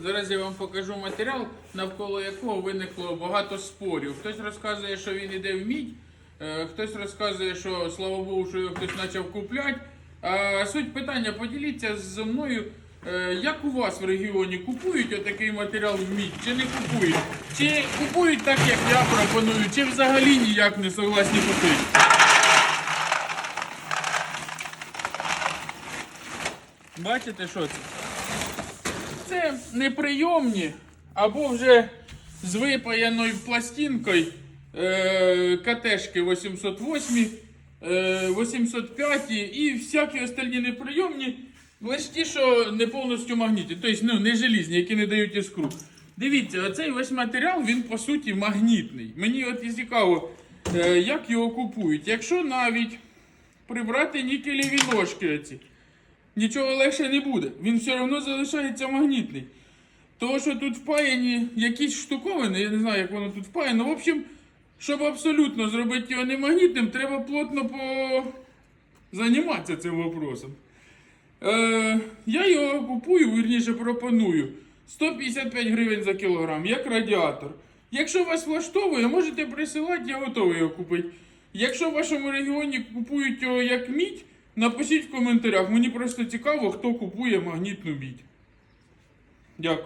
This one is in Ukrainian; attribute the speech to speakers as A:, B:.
A: Зараз я вам покажу матеріал, навколо якого виникло багато спорів. Хтось розказує, що він іде в мідь, е, хтось розказує, що слава Богу, що його хтось почав купляти. А суть питання, поділіться зі мною, е, як у вас в регіоні купують отакий матеріал в мідь, чи не купують? Чи купують так, як я пропоную, чи взагалі ніяк не согласні купити? Бачите, що це? Це неприйомні або вже з випаяною пластинкою е, КТшки 808, е, 805 і всякі остальні неприйомні, лише ті, що не повністю магнітні, тобто ну, не желізні, які не дають іскру. Дивіться, оцей весь матеріал, він по суті магнітний. Мені от і цікаво, е, як його купують. Якщо навіть прибрати нікелеві ножки оці, нічого легше не буде. Він все одно залишається магнітний. Того, що тут впаяні якісь штуковини, я не знаю, як воно тут впаяно. В общем, щоб абсолютно зробити його не магнітним, треба плотно по... займатися цим вопросом. Е, я його купую, вірніше пропоную. 155 гривень за кілограм, як радіатор. Якщо вас влаштовує, можете присилати, я готовий його купити. Якщо в вашому регіоні купують його як мідь, напишіть в коментарях. Мені просто цікаво, хто купує магнітну бідь. Дякую.